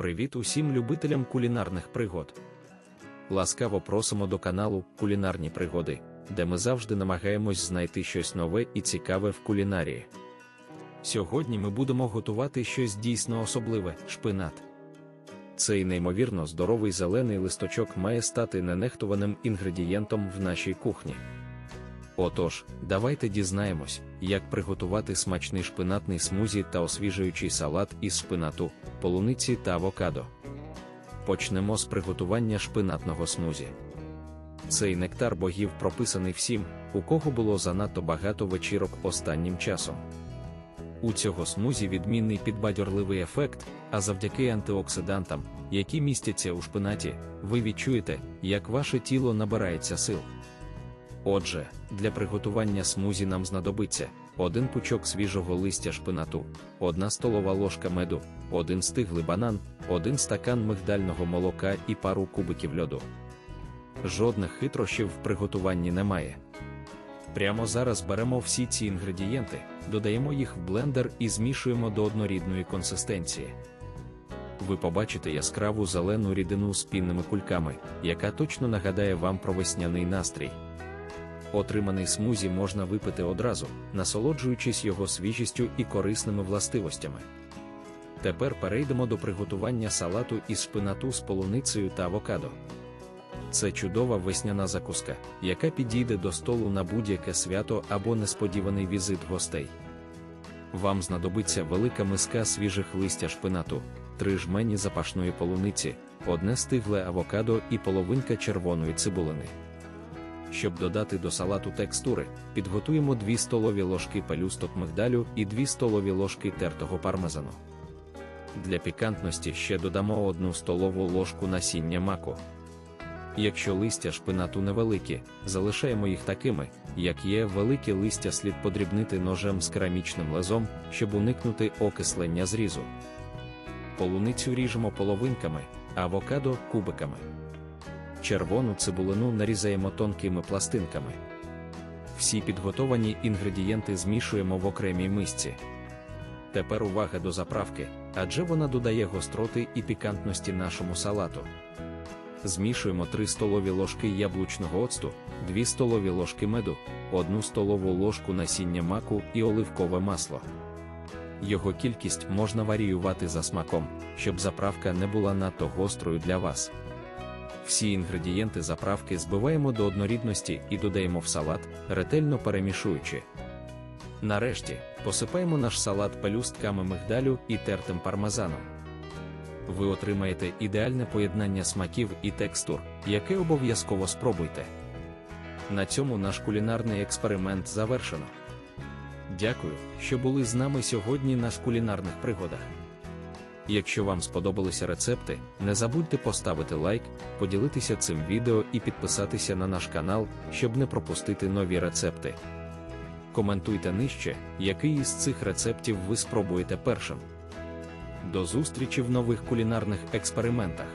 Привіт усім любителям кулінарних пригод. Ласкаво просимо до каналу Кулінарні пригоди, де ми завжди намагаємось знайти щось нове і цікаве в кулінарії. Сьогодні ми будемо готувати щось дійсно особливе шпинат. Цей неймовірно здоровий зелений листочок має стати ненехтуваним інгредієнтом в нашій кухні. Отож, давайте дізнаємось, як приготувати смачний шпинатний смузі та освіжуючий салат із шпинату, полуниці та авокадо. Почнемо з приготування шпинатного смузі. Цей нектар богів прописаний всім, у кого було занадто багато вечірок останнім часом. У цього смузі відмінний підбадьорливий ефект, а завдяки антиоксидантам, які містяться у шпинаті, ви відчуєте, як ваше тіло набирається сил. Отже, для приготування смузі нам знадобиться один пучок свіжого листя шпинату, одна столова ложка меду, один стиглий банан, один стакан мигдального молока і пару кубиків льоду. Жодних хитрощів в приготуванні немає. Прямо зараз беремо всі ці інгредієнти, додаємо їх в блендер і змішуємо до однорідної консистенції. Ви побачите яскраву зелену рідину з пінними кульками, яка точно нагадає вам про весняний настрій. Отриманий смузі можна випити одразу, насолоджуючись його свіжістю і корисними властивостями. Тепер перейдемо до приготування салату із шпинату з полуницею та авокадо. Це чудова весняна закуска, яка підійде до столу на будь-яке свято або несподіваний візит гостей. Вам знадобиться велика миска свіжих листя шпинату, три жмені запашної полуниці, одне стигле авокадо і половинка червоної цибулини. Щоб додати до салату текстури, підготуємо 2 столові ложки пелюсток мигдалю і 2 столові ложки тертого пармезану. Для пікантності ще додамо 1 столову ложку насіння маку. Якщо листя шпинату невеликі, залишаємо їх такими, як є великі листя слід подрібнити ножем з керамічним лезом, щоб уникнути окислення зрізу. Полуницю ріжемо половинками, авокадо кубиками. Червону цибулину нарізаємо тонкими пластинками. Всі підготовані інгредієнти змішуємо в окремій мисці. Тепер увага до заправки, адже вона додає гостроти і пікантності нашому салату. Змішуємо 3 столові ложки яблучного оцту, 2 столові ложки меду, 1 столову ложку насіння маку і оливкове масло. Його кількість можна варіювати за смаком, щоб заправка не була надто гострою для вас. Всі інгредієнти заправки збиваємо до однорідності і додаємо в салат, ретельно перемішуючи. Нарешті посипаємо наш салат пелюстками мигдалю і тертим пармезаном. Ви отримаєте ідеальне поєднання смаків і текстур, яке обов'язково спробуйте. На цьому наш кулінарний експеримент завершено. Дякую, що були з нами сьогодні на кулінарних пригодах. Якщо вам сподобалися рецепти, не забудьте поставити лайк, поділитися цим відео і підписатися на наш канал, щоб не пропустити нові рецепти. Коментуйте нижче, який із цих рецептів ви спробуєте першим. До зустрічі в нових кулінарних експериментах.